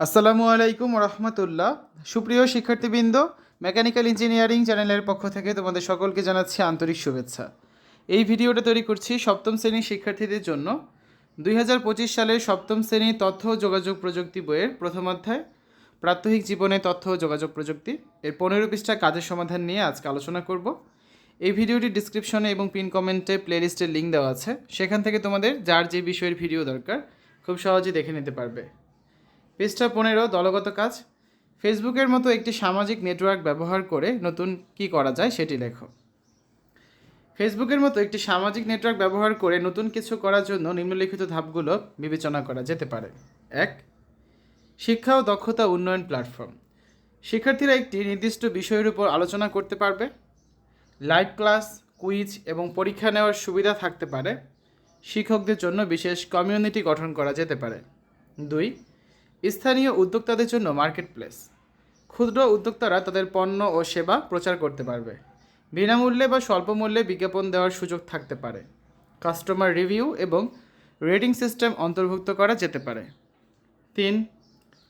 আসসালামু আলাইকুম রহমতুল্লাহ সুপ্রিয় শিক্ষার্থীবৃন্দ, মেকানিক্যাল ইঞ্জিনিয়ারিং চ্যানেলের পক্ষ থেকে তোমাদের সকলকে জানাচ্ছি আন্তরিক শুভেচ্ছা। এই ভিডিওটা তৈরি করছি সপ্তম শ্রেণির শিক্ষার্থীদের জন্য। দুই হাজার পঁচিশ সালের সপ্তম শ্রেণি তথ্য যোগাযোগ প্রযুক্তি বইয়ের প্রথম অধ্যায়, প্রাত্যহিক জীবনে তথ্য যোগাযোগ প্রযুক্তি। এর পনেরো পৃষ্ঠা কাজের সমাধান নিয়ে আজকে আলোচনা করব। এই ভিডিওটি ডিসক্রিপশনে এবং পিন কমেন্টে প্লেলিস্টের লিঙ্ক দেওয়া আছে। সেখান থেকে তোমাদের যার যে বিষয়ের ভিডিও দরকার, খুব সহজেই দেখে নিতে পারবে। পৃষ্ঠা পনেরো, দলগত কাজ। ফেসবুকের মতো একটি সামাজিক নেটওয়ার্ক ব্যবহার করে নতুন কি করা যায় সেটি লেখো। ফেসবুকের মতো একটি সামাজিক নেটওয়ার্ক ব্যবহার করে নতুন কিছু করার জন্য নিম্নলিখিত ধাপগুলো বিবেচনা করা যেতে পারে। এক, শিক্ষা ও দক্ষতা উন্নয়ন প্ল্যাটফর্ম। শিক্ষার্থীরা একটি নির্দিষ্ট বিষয়ের উপর আলোচনা করতে পারবে। লাইভ ক্লাস, কুইজ এবং পরীক্ষা নেওয়ার সুবিধা থাকতে পারে। শিক্ষকদের জন্য বিশেষ কমিউনিটি গঠন করা যেতে পারে। দুই স্থানীয় উদ্যোক্তাদের জন্য মার্কেট প্লেস ক্ষুদ্র উদ্যোক্তারা তাদের পণ্য ও সেবা প্রচার করতে পারবে। বিনামূল্যে বা স্বল্প মূল্যে বিজ্ঞাপন দেওয়ার সুযোগ থাকতে পারে। কাস্টমার রিভিউ এবং রেটিং সিস্টেম অন্তর্ভুক্ত করা যেতে পারে। তিন,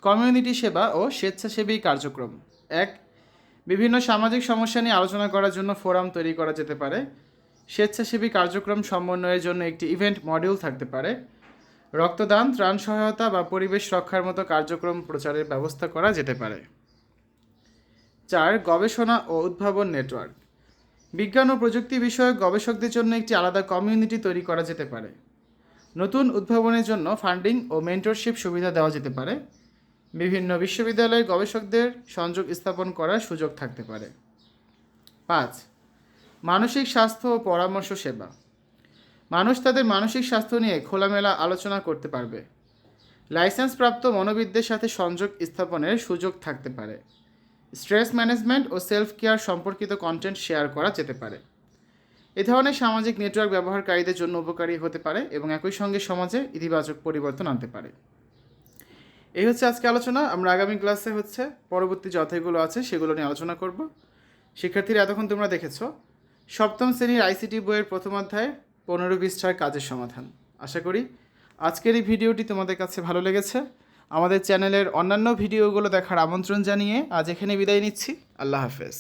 কমিউনিটি সেবা ও স্বেচ্ছাসেবী কার্যক্রম। এক, বিভিন্ন সামাজিক সমস্যা নিয়ে আলোচনা করার জন্য ফোরাম তৈরি করা যেতে পারে। স্বেচ্ছাসেবী কার্যক্রম সমন্বয়ের জন্য একটি ইভেন্ট মডিউল থাকতে পারে। রক্তদান, ত্রাণ সহায়তা বা পরিবেশ রক্ষার মতো কার্যক্রম প্রচারের ব্যবস্থা করা যেতে পারে। চার, গবেষণা ও উদ্ভাবন নেটওয়ার্ক। বিজ্ঞান ও প্রযুক্তি বিষয়ক গবেষকদের জন্য একটি আলাদা কমিউনিটি তৈরি করা যেতে পারে। নতুন উদ্ভাবনের জন্য ফান্ডিং ও মেন্টরশিপ সুবিধা দেওয়া যেতে পারে। বিভিন্ন বিশ্ববিদ্যালয়ের গবেষকদের সংযোগ স্থাপন করার সুযোগ থাকতে পারে। পাঁচ, মানসিক স্বাস্থ্য ও পরামর্শ সেবা। মানুষ তাদের মানসিক স্বাস্থ্য নিয়ে খোলামেলা আলোচনা করতে পারবে। লাইসেন্সপ্রাপ্ত মনোবিদদের সাথে সংযোগ স্থাপনের সুযোগ থাকতে পারে। স্ট্রেস ম্যানেজমেন্ট ও সেলফ কেয়ার সম্পর্কিত কন্টেন্ট শেয়ার করা যেতে পারে। এ ধরনের সামাজিক নেটওয়ার্ক ব্যবহারকারীদের জন্য উপকারী হতে পারে এবং একই সঙ্গে সমাজে ইতিবাচক পরিবর্তন আনতে পারে। এই হচ্ছে আজকে আলোচনা। আমরা আগামী ক্লাসে হচ্ছে পরবর্তী যে অধ্যায়গুলো আছে সেগুলো নিয়ে আলোচনা করব। শিক্ষার্থীরা, এতক্ষণ তোমরা দেখেছ। সপ্তম শ্রেণির আইসিটি বইয়ের প্রথম অধ্যায় পনেরো বিশ ছয় কাজের সমাধান। আশা করি আজকের এই ভিডিওটি তোমাদের কাছে ভালো লেগেছে। আমাদের চ্যানেলের অন্যান্য ভিডিওগুলো দেখার আমন্ত্রণ জানিয়ে আজ এখানে বিদায় নিচ্ছি। আল্লাহ হাফেজ।